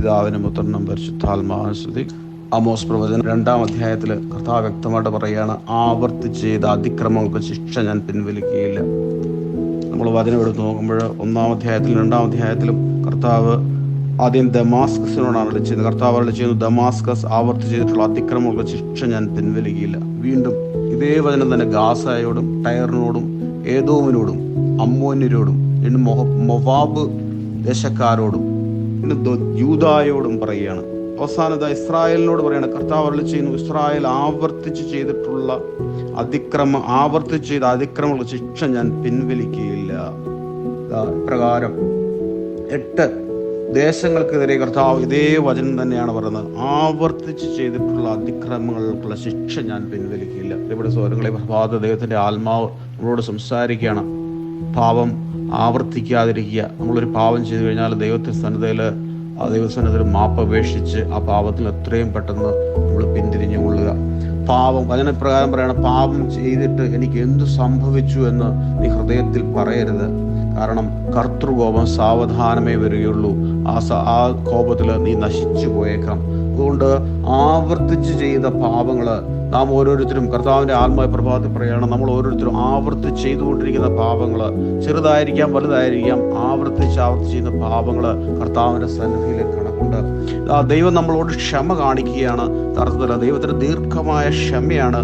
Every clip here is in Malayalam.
പിതാവിനും പുത്രനും പരിശുദ്ധാത്മാവിനും സ്തുതി. അമോസ് പ്രവചനം രണ്ടാം അധ്യായത്തിൽ കർത്താവ് വ്യക്തമായിട്ട് പറയുകയാണ് ആവർത്തിച്ച് ചെയ്ത അതിക്രമങ്ങൾക്ക് ശിക്ഷ ഞാൻ പിൻവലിക്കുകയില്ല. നമ്മൾ വചനം എടുത്ത് നോക്കുമ്പോൾ ഒന്നാം അധ്യായത്തിലും രണ്ടാം അധ്യായത്തിലും കർത്താവ് ആദ്യം ദമാസ്കസിനോടാണ് വിളിച്ചത് കർത്താവ് അരളി ചെയ്യുന്നു ദമാസ്കസ് ആവർത്തിച്ച് ചെയ്തിട്ടുള്ള അതിക്രമങ്ങൾക്ക് ശിക്ഷ ഞാൻ പിൻവലിക്കുകയില്ല. വീണ്ടും ഇതേ വചനം തന്നെ ഗാസായോടും ടയറിനോടും ഏതോമിനോടും അമ്മോന്യരോടും മൊവാബ് ദേശക്കാരോടും പിന്നെ യൂതായോടും പറയുകയാണ്. അവസാനത ഇസ്രായേലിനോട് പറയാണ് കർത്താവ് അരളി ചെയ്യുന്നു ഇസ്രായേൽ ആവർത്തിച്ച് ചെയ്തിട്ടുള്ള അതിക്രമം ആവർത്തിച്ച് ചെയ്ത അതിക്രമങ്ങളുടെ ശിക്ഷ ഞാൻ പിൻവലിക്കുകയില്ല. പ്രകാരം എട്ട് ദേശങ്ങൾക്കെതിരെ കർത്താവ് ഇതേ വചനം തന്നെയാണ് പറയുന്നത്. ആവർത്തിച്ച് ചെയ്തിട്ടുള്ള അതിക്രമങ്ങൾക്കുള്ള ശിക്ഷ ഞാൻ പിൻവലിക്കില്ല ഇവിടെ സ്വരങ്ങളെ പ്രഭാത ദൈവത്തിന്റെ ആത്മാവ് നമ്മളോട് സംസാരിക്കുകയാണ്. പാപം ആവർത്തിക്കാതിരിക്കുക. നമ്മളൊരു പാപം ചെയ്തു കഴിഞ്ഞാൽ ദൈവത്തിന്റെ സന്നദ്ധയിൽ ആ ദൈവസന്നദ്ധയിൽ മാപ്പ് അപേക്ഷിച്ച് ആ പാപത്തിൽ എത്രയും പെട്ടെന്ന് നമ്മൾ പിന്തിരിഞ്ഞു കൊള്ളുക. പാപം വചനപ്രകാരം പറയണം പാപം ചെയ്തിട്ട് എനിക്ക് എന്തു സംഭവിച്ചു എന്ന് നീ ഹൃദയത്തിൽ പറയരുത്. കാരണം കർത്തൃകോപം സാവധാനമേ വരികയുള്ളൂ. ആ ആ കോപത്തിൽ നീ നശിച്ചു പോയേക്കാം. അതുകൊണ്ട് ആവർത്തിച്ച് ചെയ്ത പാപങ്ങൾ നാം ഓരോരുത്തരും കർത്താവിന്റെ ആത്മായ പ്രഭാവത്തിൽ പറയുകയാണ് നമ്മൾ ഓരോരുത്തരും ആവർത്തിച്ച് ചെയ്തുകൊണ്ടിരിക്കുന്ന പാപങ്ങൾ ചെറുതായിരിക്കാം വലുതായിരിക്കാം ആവർത്തിച്ച് ആവർത്തിച്ച് ചെയ്യുന്ന പാപങ്ങൾ കർത്താവിന്റെ സന്നിധിയിൽ കണക്കുണ്ട് ദൈവം നമ്മളോട് ക്ഷമ കാണിക്കുകയാണ്. തർത്ഥത്തിൽ ദൈവത്തിന് ദീർഘമായ ക്ഷമയാണ്.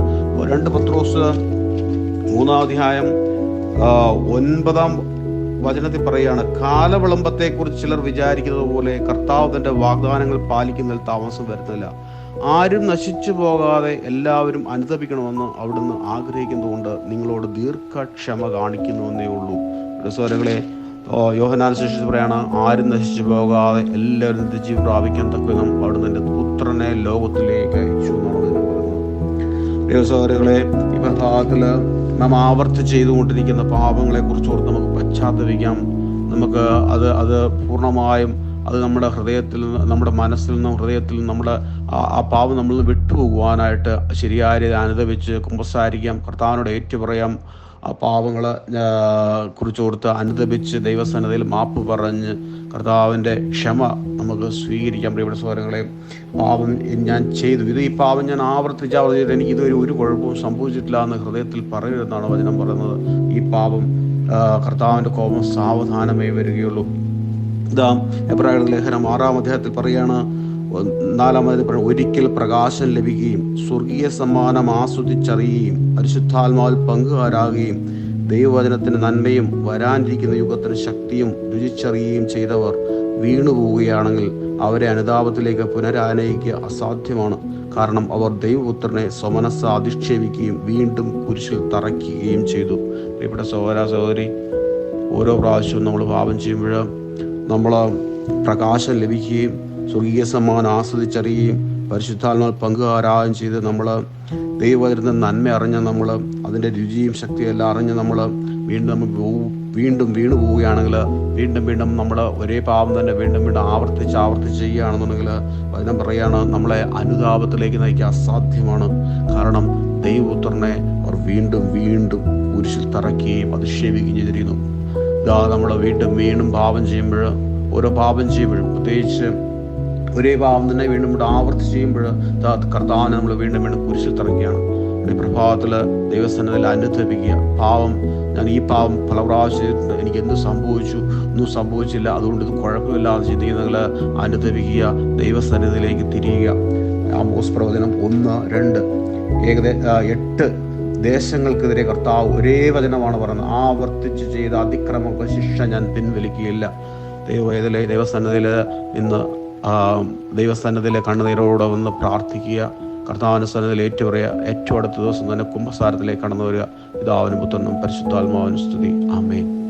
രണ്ട് പത്രോസ് മൂന്നാം അധ്യായം ഒൻപതാം വചനത്തിൽ പറയുകയാണ് കാലവിളംബത്തെക്കുറിച്ച് ചിലർ വിചാരിക്കുന്നത് പോലെ കർത്താവ് തന്റെ വാഗ്ദാനങ്ങൾ പാലിക്കുന്നതിൽ താമസം വരുന്നില്ല ആരും നശിച്ചു പോകാതെ എല്ലാവരും അനുദപിക്കണമെന്ന് അവിടുന്ന് ആഗ്രഹിക്കുന്നതുകൊണ്ട് നിങ്ങളോട് ദീർഘക്ഷമ കാണിക്കുന്നുവെന്നേ ഉള്ളൂ. സ്വരങ്ങളെ യോഹനാൻ ശേഷിച്ച് പറയാണ് ആരും നശിച്ചു പോകാതെ എല്ലാവരും നിത്യജീവൻ പ്രാപിക്കാൻ തക്കവിധം അവിടുന്ന് എന്റെ പുത്രനെ ലോകത്തിലേക്ക് അയച്ചു എന്നാണ് ഇതിന് പറയുന്നത് സഹോദരങ്ങളെ ഈ പ്രഭാതത്തിൽ നാം ആവർത്തിച്ച് ചെയ്തുകൊണ്ടിരിക്കുന്ന പാപങ്ങളെ കുറിച്ച് ഓർത്ത് നമുക്ക് പശ്ചാത്തപിക്കാം. നമുക്ക് അത് അത് പൂർണമായും അത് നമ്മുടെ ഹൃദയത്തിൽ നിന്ന് നമ്മുടെ മനസ്സിൽ നിന്നും ഹൃദയത്തിൽ നിന്നും നമ്മുടെ ആ- പാവം നമ്മൾ വിട്ടുപോകുവാനായിട്ട് ശരിയായ രീതി അനുദവിച്ച് കുമ്പസാരിക്കാം. കർത്താവിനോട് ഏറ്റുപറയാം. ആ പാപങ്ങളെ കുറിച്ച് കൊടുത്ത് അനുദപിച്ച് ദൈവസന്നതയിൽ മാപ്പ് പറഞ്ഞ് കർത്താവിന്റെ ക്ഷമ നമുക്ക് സ്വീകരിക്കാം. പ്രിയപ്പെട്ട സഹോദരങ്ങളെ പാവം ഞാൻ ചെയ്തു. ഇത് ഈ പാവം ഞാൻ ആവർത്തിച്ച് ആവർത്തിച്ചിട്ട് എനിക്ക് ഇതുവരെ ഒരു കുഴപ്പവും സംഭവിച്ചിട്ടില്ല എന്ന് ഹൃദയത്തിൽ പറയരുതെന്നാണ് വചനം പറയുന്നത്. ഈ പാപം കർത്താവിന്റെ കോപം സാവധാനമേ വരികയുള്ളൂ. ഇതാ എബ്രാഹിം ലേഖനം ആറാം അദ്ദേഹത്തിൽ പറയാണ് നാലാമത് ഒരിക്കൽ പ്രകാശം ലഭിക്കുകയും സ്വർഗീയ സമ്മാനം ആസ്വദിച്ചറിയുകയും പരിശുദ്ധാത്മാവിൽ പങ്കുകാരാകുകയും ദൈവവചനത്തിന് നന്മയും വരാനിരിക്കുന്ന യുഗത്തിന് ശക്തിയും രുചിച്ചറിയുകയും ചെയ്തവർ വീണുപോവുകയാണെങ്കിൽ അവരെ അനുതാപത്തിലേക്ക് പുനരാനയിക്കുക അസാധ്യമാണ്. കാരണം അവർ ദൈവപുത്രനെ സ്വമനസ് അധിക്ഷേപിക്കുകയും വീണ്ടും കുരിശിൽ തറയ്ക്കുകയും ചെയ്തു. ഇവിടെ സഹോദര സഹോദരി ഓരോ പ്രാവശ്യവും നമ്മൾ പാപം ചെയ്യുമ്പോൾ നമ്മൾ പ്രകാശം ലഭിക്കുകയും സ്വർഗീയ സമ്മാനം ആസ്വദിച്ചറിയുകയും പരിശുദ്ധാത്മാൽ പങ്കുകാരാകുകയും ചെയ്ത് നമ്മൾ ദൈവവചനത്തിന് നന്മ അറിഞ്ഞ് നമ്മൾ അതിന്റെ രുചിയും ശക്തിയും എല്ലാം അറിഞ്ഞ് നമ്മൾ വീണ്ടും വീണ്ടും വീണു പോവുകയാണെങ്കിൽ വീണ്ടും വീണ്ടും നമ്മൾ ഒരേ പാപം തന്നെ വീണ്ടും വീണ്ടും ആവർത്തിച്ച് ആവർത്തിച്ച് ചെയ്യുകയാണെന്നുണ്ടെങ്കിൽ വചനം പറയാണ് നമ്മളെ അനുതാപത്തിലേക്ക് നയിക്കാൻ അസാധ്യമാണ്. കാരണം ദൈവപുത്രനെ അവർ വീണ്ടും വീണ്ടും കുരിശിൽ തറക്കുകയും അധിക്ഷേപിക്കുകയും ചെയ്തിരിക്കുന്നു. ഇതാ നമ്മൾ വീണ്ടും വീണ്ടും പാപം ചെയ്യുമ്പോൾ ഓരോ പാപം ചെയ്യുമ്പോഴും പ്രത്യേകിച്ച് ഒരേ പാപം തന്നെ വീണ്ടും ആവർത്തിച്ച് ചെയ്യുമ്പോൾ കർത്താവിനെ നമ്മൾ വീണ്ടും വീണ്ടും കുരിശിൽ തറയ്ക്കുകയാണ്. ഈ പ്രഭാതത്തിൽ ദൈവസ്ഥാനത്തിൽ അനുദപിക്കുക. പാവം ഞാൻ ഈ പാവം പല പ്രാവശ്യം എനിക്ക് എന്ത് സംഭവിച്ചു? ഒന്നും സംഭവിച്ചില്ല. അതുകൊണ്ട് ഇത് കുഴപ്പമില്ലാതെ ചിന്തിക്കുന്നതിൽ അനുദപിക്കുക ദൈവസ്ഥാനത്തിലേക്ക് തിരിയുക. ആമോസ് പ്രവചനം ഒന്ന് രണ്ട്. ഏകദേശം എട്ട്. ദേശങ്ങൾക്കെതിരെ കർത്താവ് ഒരേ വചനമാണ് പറയുന്നത്. ആവർത്തിച്ച് ചെയ്ത അതിക്രമങ്ങൾക്ക് ശിക്ഷ ഞാൻ പിൻവലിക്കുകയില്ല. ദൈവ ഏതിലെ ദൈവസ്ഥാനത്തിൽ ഇന്ന് ദൈവസ്ഥാനത്തിലെ കണ്ണുനീരോടെ വന്ന് പ്രാർത്ഥിക്കുക. കർത്താവിന്റെ സന്നദ്ധയിൽ ഏറ്റുപറയുക ഏറ്റവും അടുത്ത ദിവസം തന്നെ കുംഭസാരത്തിലേക്ക് കടന്നു വരിക. പിതാവിനും പുത്രനും പരിശുദ്ധാത്മാവിനും സ്തുതി. ആമേൻ.